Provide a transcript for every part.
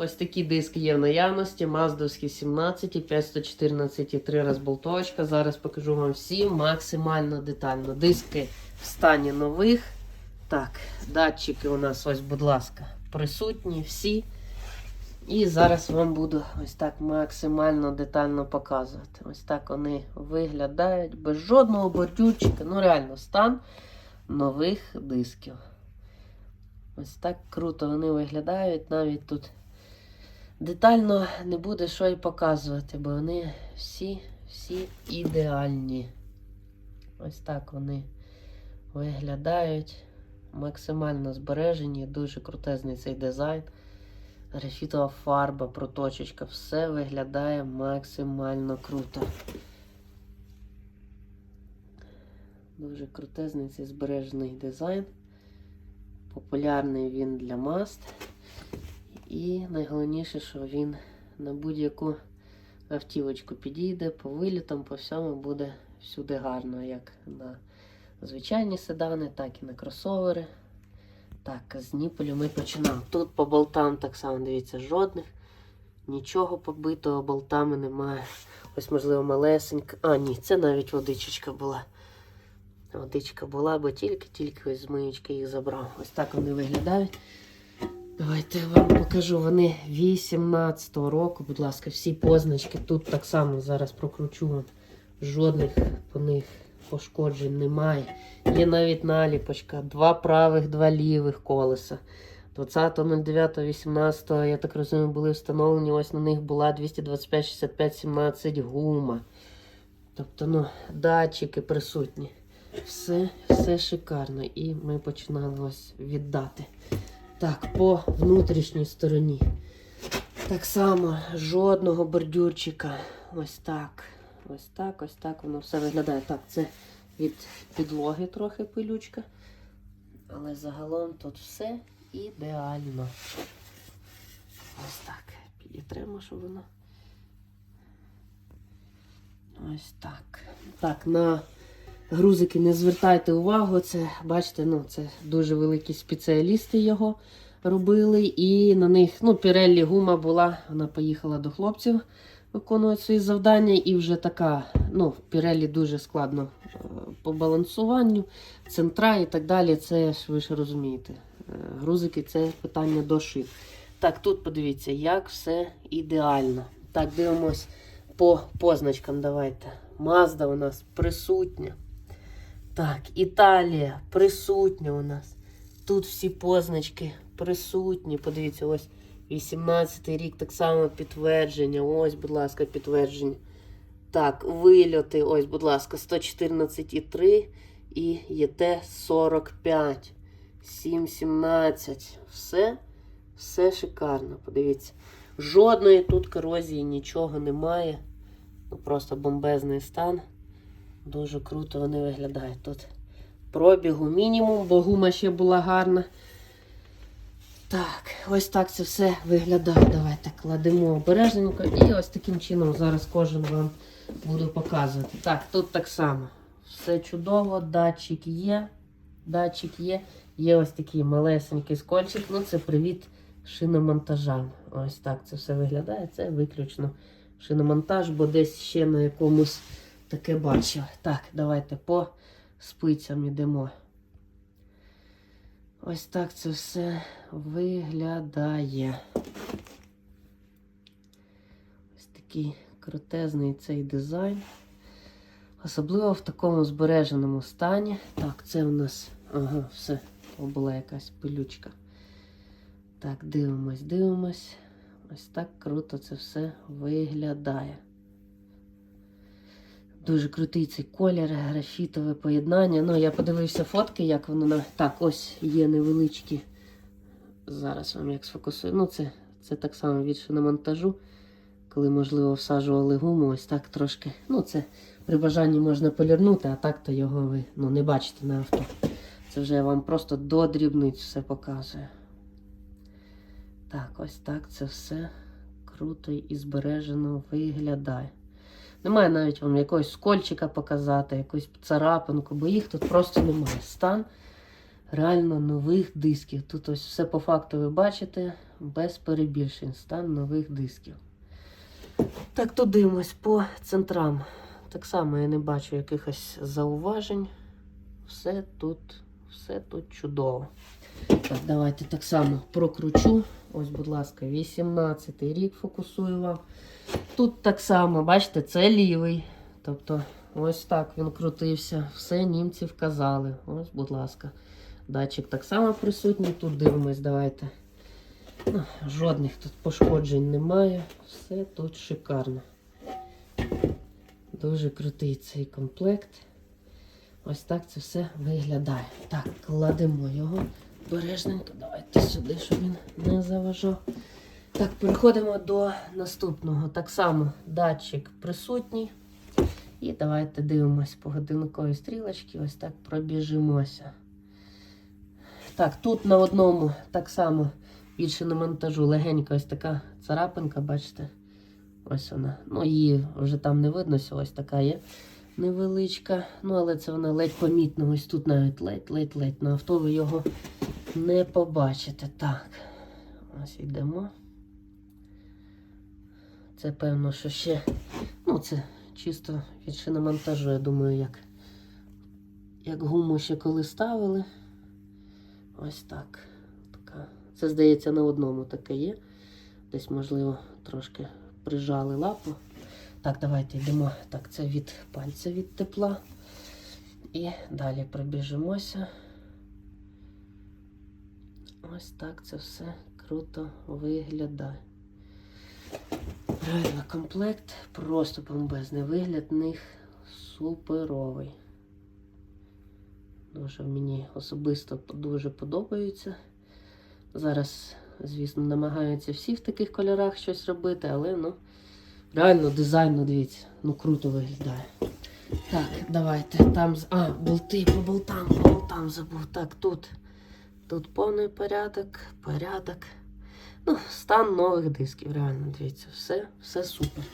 Ось такі диски є в наявності. Маздовські 17, 514 і 3 розболтовочка. Зараз покажу вам всі максимально детально. Диски в стані нових. Так, датчики у нас, ось, будь ласка, присутні всі. І зараз вам буду ось так максимально детально показувати. Ось так вони виглядають без жодного бордюрчика. Ну, реально, стан нових дисків. Ось так круто вони виглядають. Навіть тут детально не буде що й показувати, бо вони всі, всі ідеальні. Ось так вони виглядають. Максимально збережені, дуже крутезний цей дизайн. Графітова фарба, проточечка, все виглядає максимально круто. Дуже крутезний цей збережений дизайн. Популярний він для маст. І найголовніше, що він на будь-яку автівочку підійде, по вилітам, по всьому буде всюди гарно, як на звичайні седани, так і на кросовери. Так, з Ніполю ми починаємо. Тут по болтам так само, дивіться, жодних. Нічого побитого болтами немає. Ось, можливо, малесенька. А, ні, це навіть водичечка була. Водичка була, бо тільки-тільки ось з миючки їх забрав. Ось так вони виглядають. Давайте я вам покажу. Вони 18-го року, будь ласка, всі позначки. Тут так само зараз прокручу. Жодних по них пошкоджень немає. Є навіть наліпочка. Два правих, два лівих колеса. 20.09.18, я так розумію, були встановлені. Ось на них була 225 65 17 гума. Тобто, ну, датчики присутні. Все, все шикарно. І ми починали ось віддати. Так, по внутрішній стороні. Так само жодного бордюрчика. Ось так. Ось так, ось так воно все виглядає. Так, це від підлоги трохи пилючка. Але загалом тут все ідеально. Ось так. Підітремо, щоб воно. Ось так. Так, на грузики не звертайте увагу. Це, бачите, ну, це дуже великі спеціалісти його робили. І на них, ну, Pirelli гума була, вона поїхала до хлопців виконувати свої завдання. І вже така, ну, Pirelli дуже складно е, по балансуванню, центра і так далі. Це ж ви ж розумієте. Е, Грузики це питання до шив. Так, тут подивіться, як все ідеально. Так, дивимось по позначкам. Давайте. Мазда у нас присутня. Так, Італія присутня у нас. Тут всі позначки присутні. Подивіться, ось 18 рік, так само підтвердження. Ось, будь ласка, підтвердження. Так, вильоти, ось, будь ласка, 114,3 і ЄТ 45. 7,17. Все, все шикарно. Подивіться. Жодної тут корозії нічого немає. Ну, просто бомбезний стан. Дуже круто вони виглядають. Тут пробігу мінімум, бо гума ще була гарна. Так, ось так це все виглядає. Давайте кладемо обережненько. І ось таким чином зараз кожен вам буду показувати. Так, тут так само. Все чудово, датчик є. Датчик є. Є ось такий малесенький скольчик. Ну, це привіт шиномонтажам. Ось так це все виглядає. Це виключно шиномонтаж, бо десь ще на якомусь таке бачив. Так, давайте по спицям йдемо. Ось так це все виглядає. Ось такий крутезний цей дизайн. Особливо в такому збереженому стані. Так, це у нас. Ага, все. Була якась пилючка. Так, дивимось, дивимось. Ось так круто це все виглядає. Дуже крутий цей колір, графітове поєднання. Ну, я подивився фотки, як воно на. Так, ось є невеличкі. Зараз вам як сфокусую. Ну, це, це так само від шиномонтажу. Коли, можливо, всаджували гуму, ось так трошки. Ну, це при бажанні можна полірнути, а так то його ви ну, не бачите на авто. Це вже вам просто до дрібниць все показую. Так, ось так це все круто і збережено виглядає. Немає навіть вам якогось скольчика показати, якусь царапинку, бо їх тут просто немає. Стан реально нових дисків. Тут ось все по факту ви бачите. без перебільшень стан нових дисків. Так, то дивимось по центрам. Так само я не бачу якихось зауважень. Все тут, все тут чудово. Так, давайте так само прокручу. Ось, будь ласка, 18-й рік фокусую вам. Тут так само, бачите, це лівий. Тобто, ось так він крутився. Все німці вказали. Ось, будь ласка. Датчик так само присутній. Тут дивимось, давайте. Ну, жодних тут пошкоджень немає. Все тут шикарно. Дуже крутий цей комплект. Ось так це все виглядає. Так, кладемо його бережненько. Давайте сюди, щоб він не заважав. Так, переходимо до наступного. Так само датчик присутній. І давайте дивимось по годинниковій стрілочці. Ось так пробіжимося. Так, тут на одному так само більше на монтажу легенька ось така царапинка, бачите? Ось вона. Ну, її вже там не видно, ось така є невеличка. Ну, але це вона ледь помітна. Ось тут навіть ледь-ледь-ледь. На авто ви його не побачите. Так. Ось йдемо. Це певно, що ще. Ну, це чисто від шиномонтажу, я думаю, як, як гуму ще коли ставили. Ось так. Така. Це, здається, на одному таке є. Десь, можливо, трошки прижали лапу. Так, давайте йдемо. Так, це від пальця від тепла. І далі пробіжимося. Ось так це все круто виглядає. Реально комплект, просто бомбезний вигляд них суперовий. Дуже мені особисто дуже подобається. Зараз, звісно, намагаються всі в таких кольорах щось робити, але ну, реально дизайн, ну дивіться, ну круто виглядає. Так, давайте. Там. А, болти по болтам, по болтам забув. Так, тут. Тут повний порядок, порядок. Ну, стан нових дисків, реально, дивіться, все, все супер.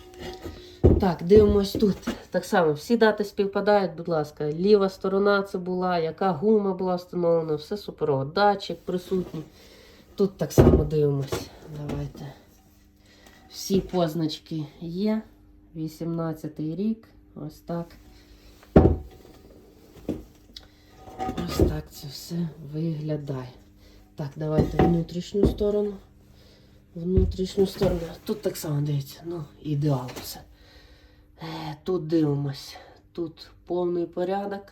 Так, дивимось тут. Так само, всі дати співпадають, будь ласка. Ліва сторона це була, яка гума була встановлена, все суперово. Датчик присутній. Тут так само дивимось. Давайте. Всі позначки є. 18 рік. Ось так. Ось так це все виглядає. Так, давайте внутрішню сторону. Внутрішню сторону. Тут так само дивіться, ну, ідеал все. Е, Тут дивимось. Тут повний порядок.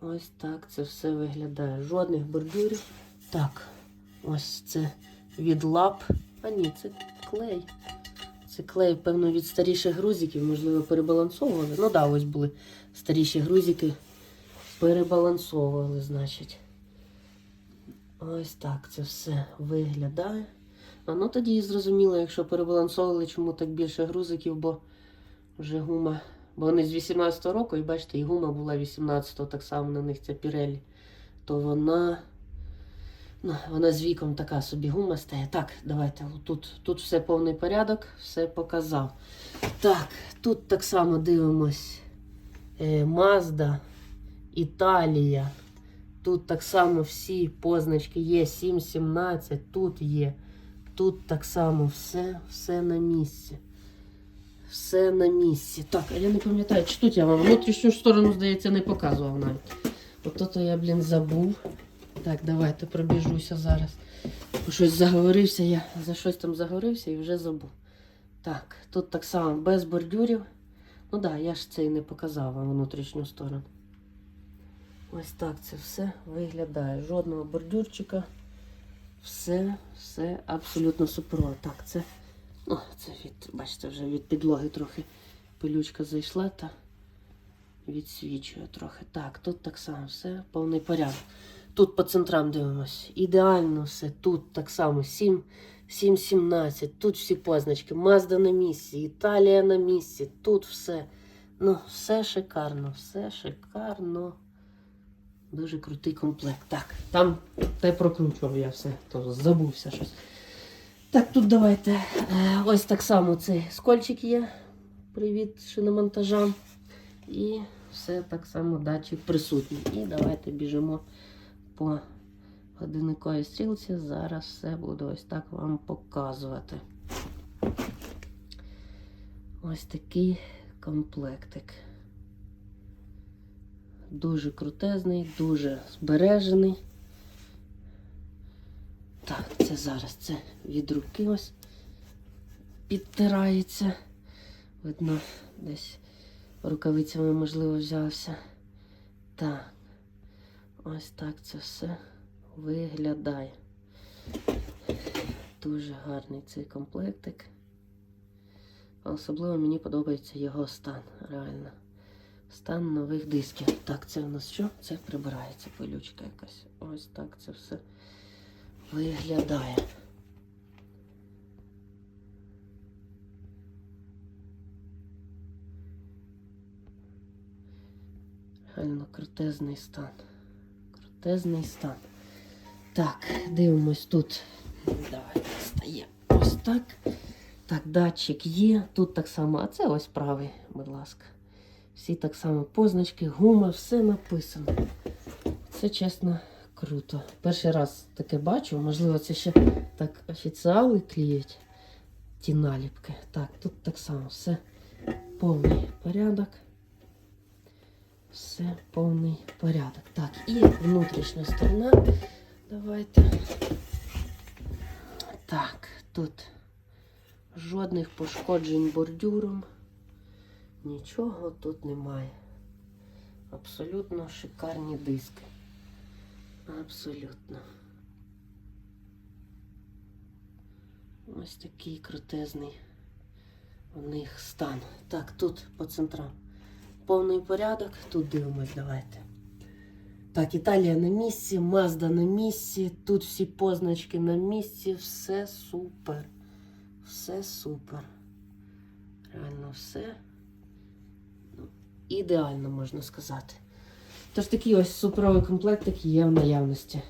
Ось так це все виглядає. Жодних бордюрів. Так, ось це від лап. А ні, це клей. Це клей, певно, від старіших грузиків, можливо, перебалансовували. Ну так, да, ось були старіші грузики. Перебалансовували, значить. Ось так це все виглядає. А ну тоді і зрозуміло, якщо перебалансовували, чому так більше грузиків, бо вже гума. Бо вони з 18-го року, і бачите, і гума була 18-го, так само на них ця Пірелі. То вона. Ну, вона з віком така собі гума стає. Так, давайте. Тут, тут все повний порядок, все показав. Так, тут так само дивимось. Е, Mazda, Італія. Тут так само всі позначки є. 7-17, тут є. Тут так само все, все на місці. Все на місці. Так, а я не пам'ятаю, чи тут я вам внутрішню сторону, здається, не показував навіть. Ото то я, блін, забув. Так, давайте пробіжуся зараз. Щось заговорився, я за щось там заговорився і вже забув. Так, тут так само без бордюрів. Ну так, да, я ж це і не показав вам внутрішню сторону. Ось так це все виглядає. Жодного бордюрчика. Все, все абсолютно суперово. Так, це, ну, це від, бачите, вже від підлоги трохи пилючка зайшла та відсвічує трохи. Так, тут так само все, повний порядок. Тут по центрам дивимось. Ідеально все. Тут так само 7, 7-17. Тут всі позначки. Мазда на місці, Італія на місці. Тут все. Ну, все шикарно, все шикарно. Дуже крутий комплект. Так, там те прокручував я все, то забувся щось. Так, тут давайте. е, Ось так само цей скольчик є. Привіт шиномонтажам. І все так само датчик присутній. І давайте біжимо по годинниковій стрілці. Зараз все буду ось так вам показувати. Ось такий комплектик. Дуже крутезний, дуже збережений. Так, це зараз це від руки ось підтирається. Видно, десь рукавицями, можливо, взявся. Так, ось так це все виглядає. Дуже гарний цей комплектик. Особливо мені подобається його стан, реально. Стан нових дисків. Так, це у нас що? Це прибирається пилючка якась. Ось так це все виглядає. Реально крутезний стан. Крутезний стан. Так, дивимось тут. Давайте стає ось так. Так, датчик є. Тут так само, а це ось правий, будь ласка. Всі так само позначки, гума, все написано. Це чесно круто. Перший раз таке бачу, можливо, це ще так офіціали кліють ті наліпки. Так, тут так само все повний порядок. Все повний порядок. Так, і внутрішня сторона. Давайте. Так, тут жодних пошкоджень бордюром. Нічого тут немає. Абсолютно шикарні диски. Абсолютно. Ось такий крутезний у них стан. Так, тут по центрам повний порядок. Тут дивимось, давайте. Так, Італія на місці, Мазда на місці, тут всі позначки на місці, все супер. Все супер. Реально все. Ідеально можна сказати. Тож такий ось суперовий комплектик є в наявності.